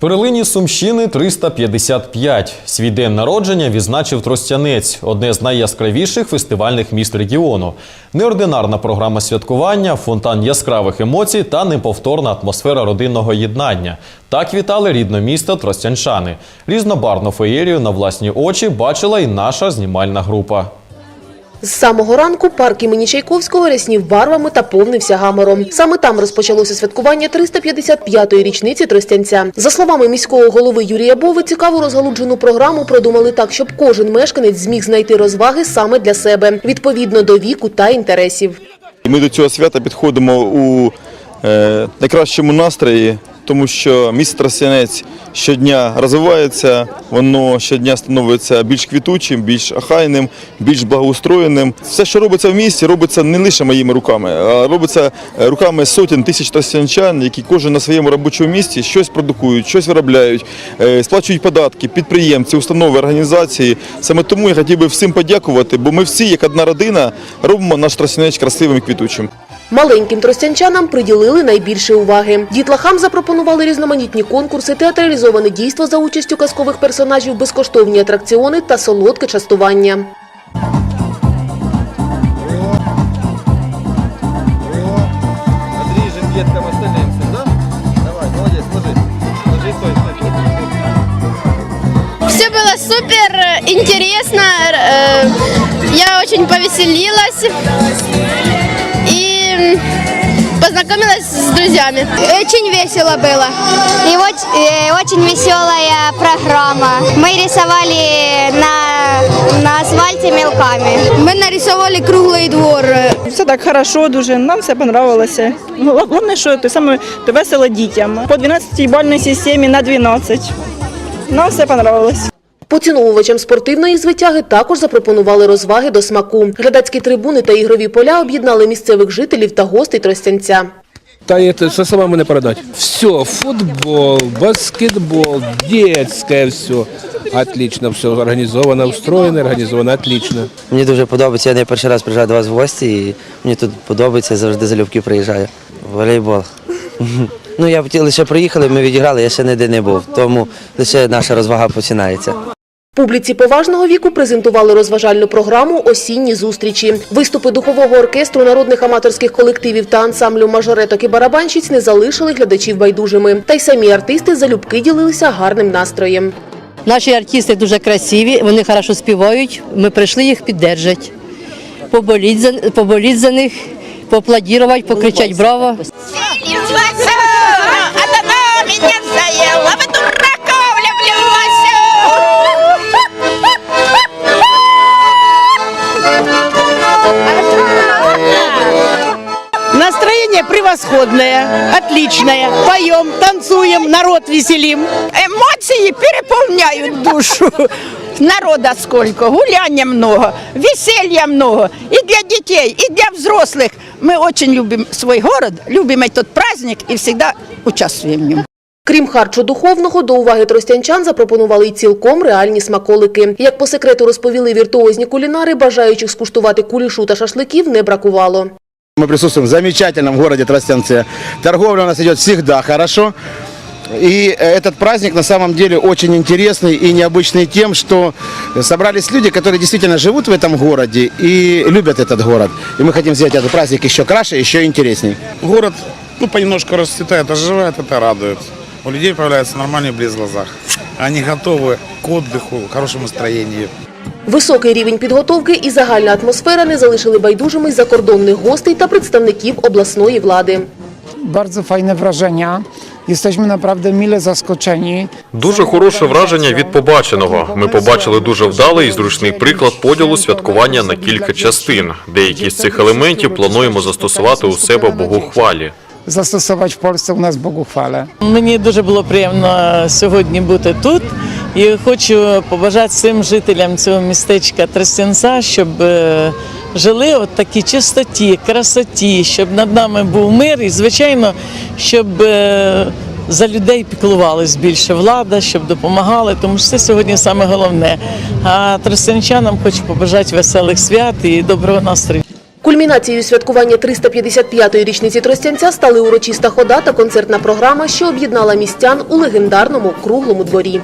Перлині Сумщини 355. Свій день народження відзначив Тростянець, одне з найяскравіших фестивальних міст регіону. Неординарна програма святкування, фонтан яскравих емоцій та неповторна атмосфера родинного єднання. Так вітали рідне місто Тростянчани. Різнобарну феєрію на власні очі бачила і наша знімальна група. З самого ранку парк імені Чайковського ряснів барвами та повнився гамором. Саме там розпочалося святкування 355-ї річниці Тростянця. За словами міського голови Юрія Бови, цікаву розгалуджену програму продумали так, щоб кожен мешканець зміг знайти розваги саме для себе, відповідно до віку та інтересів. Ми до цього свята підходимо у е, найкращому настрої, тому що місто Тростянець щодня розвивається, воно щодня становиться більш квітучим, більш ахайним, більш благоустроєним. Все, що робиться в місті, робиться не лише моїми руками, а робиться е, руками сотень тисяч тростянчан, які кожен на своєму робочому місці щось продукують, щось виробляють, е, сплачують податки, підприємці, установи, організації. Саме тому я хотів би всім подякувати, бо ми всі, як одна родина, робимо наш Тростянець красивим і квітучим. Маленьким тростянчанам приділили найбільше уваги. Дітлахам запропонували різноманітні конкурси, театралізоване дійство за участю казкових персонажів, безкоштовні атракціони та солодке частування. Отрежем деткам остальным всем, да? Давай, молодец, ложи. Ложи, стой, стой. Все было супер э, интересно. э, Я очень повеселилась и познакомилась с друзьями. Очень весело было. И вот, э, очень веселая программа. Мы рисовали на, на асфальте мелками. Мы нарисовали круглый двор. Все так хорошо, дуже нам все понравилося. Ну, Головне, що те саме то весело дітям. По 12 бальній системі на 12. Нам все понравилось. Поціновувачам спортивної звитяги також запропонували розваги до смаку. Глядацькі трибуни та ігрові поля об'єднали місцевих жителів та гостей Тростянця. Та это со словами не передать. Все, футбол, баскетбол, детское все. Отлично, все организовано, устроено, организовано, отлично. Мені дуже подобається. Я не перший раз приїжджаю до вас в гості, і мені тут подобається, завжди залюбки приїжджаю. Волейбол. Ну, я б лише приїхали, ми відіграли, я ще ніде не був, тому лише наша розвага починається. Публіці поважного віку презентували розважальну програму «Осінні зустрічі». Виступи духового оркестру, народних аматорських колективів та ансамблю мажореток і барабанщиць не залишили глядачів байдужими. Та й самі артисти залюбки ділилися гарним настроєм. Наші артисти дуже красиві, вони хорошо співають. Ми прийшли їх підтримати. Поболіть за, поболіть за них, поаплодувати, покричати браво. Настроєння превосходне, отличне. Поємо, танцюємо, народ веселим. Емоції переповняють душу. Народа сколько, гуляння много, веселья много. И для детей, и для взрослых. Мы очень любим свой город, любим этот праздник и всегда участвуем в нем. Крім харчу духовного, до уваги тростянчан запропонували й цілком реальні смаколики. Як по секрету розповіли віртуозні кулінари, бажаючих скуштувати кулішу та шашликів не бракувало. Мы присутствуем в замечательном городе Тростянце. Торговля у нас идет всегда хорошо. И этот праздник на самом деле очень интересный и необычный тем, что собрались люди, которые действительно живут в этом городе и любят этот город. И мы хотим сделать этот праздник еще краше, еще интересней. Город ну, понемножку расцветает, оживает, это радует. У людей появляется нормальный блеск в глазах. Они готовы к отдыху, к хорошему настроению. Високий рівень підготовки і загальна атмосфера не залишили байдужими закордонних гостей та представників обласної влади. Bardzo fajne wrażenia. Jesteśmy naprawdę mile zaskoczeni. Дуже хороше враження від побаченого. Ми побачили дуже вдалий і зручний приклад поділу святкування на кілька частин. Деякі з цих елементів плануємо застосувати у себе богохвалі. Zastosować w Polsce u nas Boguchwale. Мені дуже було приємно сьогодні бути тут. І хочу побажати всім жителям цього містечка Тростянця, щоб е, жили от такій чистоті, красоті, щоб над нами був мир і, звичайно, щоб е, за людей піклувались більше влада, щоб допомагали, тому що це сьогодні саме головне. А тростянчанам хочу побажати веселих свят і доброго настрою. Кульмінацією святкування 355-ї річниці Тростянця стали урочиста хода та концертна програма, що об'єднала містян у легендарному круглому дворі.